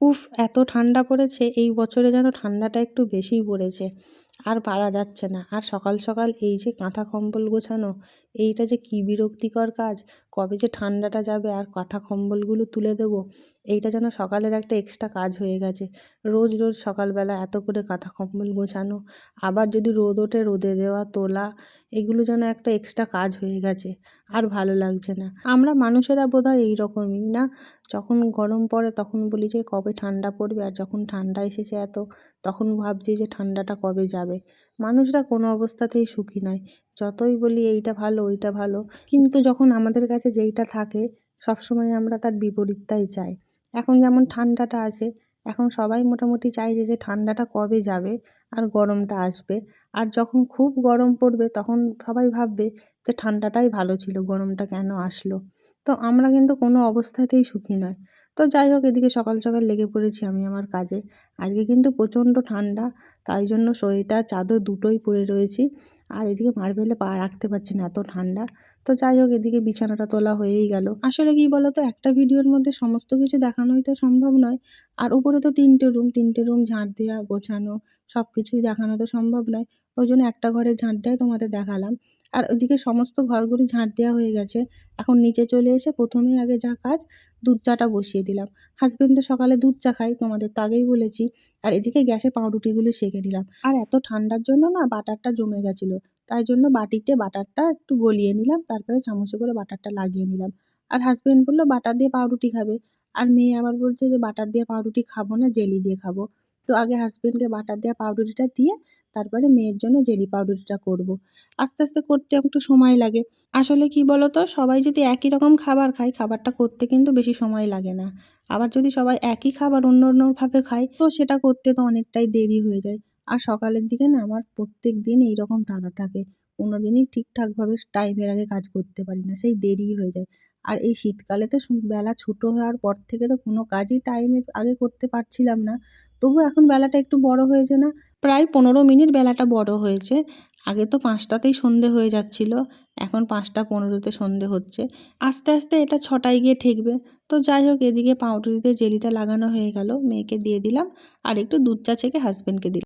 উফ এত ঠান্ডা পড়েছে এই বছরে যেন ঠান্ডাটা একটু বেশিই পড়েছে। আর পারা যাচ্ছে না। আর সকাল সকাল এই যে কাঁথা কম্বল গোছানো, এইটা যে কী বিরক্তিকর কাজ! কবে যে ঠান্ডাটা যাবে আর কাঁথা কম্বলগুলো তুলে দেবো, এইটা যেন সকালের একটা এক্সট্রা কাজ হয়ে গেছে। রোজ রোজ সকালবেলা এত করে কাঁথা কম্বল গোছানো, আবার যদি রোদ ওঠে রোদে দেওয়া, তোলা, এগুলো যেন একটা এক্সট্রা কাজ হয়ে গেছে, আর ভালো লাগছে না। আমরা মানুষেরা বোধ বোধহয় এইরকমই না? যখন গরম পড়ে তখন বলি যে কবে ঠান্ডা পড়বে, আর যখন ঠান্ডা এসেছে এত, তখন ভাবছি যে ঠান্ডাটা কবে যাবে। মানুষরা কোনো অবস্থাতেই সুখী নয়। যতই বলি এইটা ভালো, ওইটা ভালো, কিন্তু যখন আমাদের কাছে যেইটা থাকে, সবসময় আমরা তার বিপরীতটাই চাই। এখন যেমন ঠান্ডাটা আছে, এখন সবাই মোটামুটি চাইছে যে ঠান্ডাটা কবে যাবে? আর গরমটা আসবে। আর যখন খুব গরম পড়বে তখন সবাই ভাববে যে ঠান্ডাটাই ভালো ছিল, গরমটা কেন আসলো? তো আমরা কিন্তু কোনো অবস্থাতেই সুখী নয়। তো যাই হোক, এদিকে সকাল সকাল লেগে পড়েছি আমি আমার কাজে। আজকে কিন্তু প্রচণ্ড ঠান্ডা, তাই জন্য সোয়েটার, চাদর দুটোই পরে রয়েছি। আর এদিকে মার্বেলে পা রাখতে পারছি না, এত ঠান্ডা। তো যাই হোক, এদিকে বিছানাটা তোলা হয়েই গেল। আসলে কি বলতো, একটা ভিডিওর মধ্যে সমস্ত কিছু দেখানোই তো সম্ভব নয়। আর উপরে তো তিনটে রুম তিনটে রুম ঝাঁট দেওয়া, গোছানো সব কিছুই দেখানো তো সম্ভব নয়। ওই জন্য একটা ঘরে ঝাঁট দেয় তোমাদের দেখালাম। আর ওদিকে সমস্ত ঘরগুলি ঝাঁট দেওয়া হয়ে গেছে। এখন নিচে চলে এসে প্রথমেই আগে যা কাজ, দুধ চাটা বসিয়ে দিলাম। হাজব্যান্ড তো সকালে দুধ চা খাই তোমাদের তো আগেই বলেছি। আর এদিকে গ্যাসে পাউরুটিগুলো সেঁকে দিলাম আর এত ঠান্ডার জন্য না বাটারটা জমে গেছিল। তাই জন্য বাটিতে বাটারটা একটু গলিয়ে নিলাম, তারপরে চামচে করে বাটারটা লাগিয়ে নিলাম। আর হাজব্যান্ড বলল, বাটার দিয়ে পাউরুটি খাবে। আর মেয়ে আবার বলছে যে, বাটার দিয়ে পাউরুটি খাব না, জেলি দিয়ে খাব। তো আগে হাজব্যান্ডকে বাটার দেওয়া পাউরুটিটা দিয়ে, তারপরে মেয়ের জন্য জেলি পাউডারটা করব। আস্তে আস্তে করতে একটু সময় লাগে। আসলে কি বলো তো সবাই যদি একই রকম খাবার খায়, খাবারটা করতে কিন্তু বেশি সময় লাগে না। আবার যদি সবাই একই খাবার অন্য অন্যভাবে খায়, তো সেটা করতে তো অনেকটাই দেরি হয়ে যায়। আর সকালের দিকে না আমার প্রত্যেক দিন এইরকম তাড়া থাকে। কোনো দিনই ঠিকঠাকভাবে টাইমের আগে কাজ করতে পারি না, সেই দেরি হয়ে যায়। আর এই শীতকালে তো বেলা ছোটো হওয়ার পর থেকে তো কোনো কাজই টাইমের আগে করতে পারছিলাম না। তবু এখন বেলাটা একটু বড় হয়েছে না, প্রায় পনেরো মিনিট বেলাটা বড় হয়েছে। আগে তো পাঁচটাতেই সন্ধে হয়ে যাচ্ছিল, এখন পাঁচটা পনেরোতে সন্ধে হচ্ছে। আস্তে আস্তে এটা ছটায় গিয়ে ঠেকবে। তো যাই হোক, এদিকে পাউরুটিতে জেলিটা লাগানো হয়ে গেল, মেয়েকে দিয়ে দিলাম। আর একটু দুধ চা ছেঁকে হাজব্যান্ডকে দিলাম।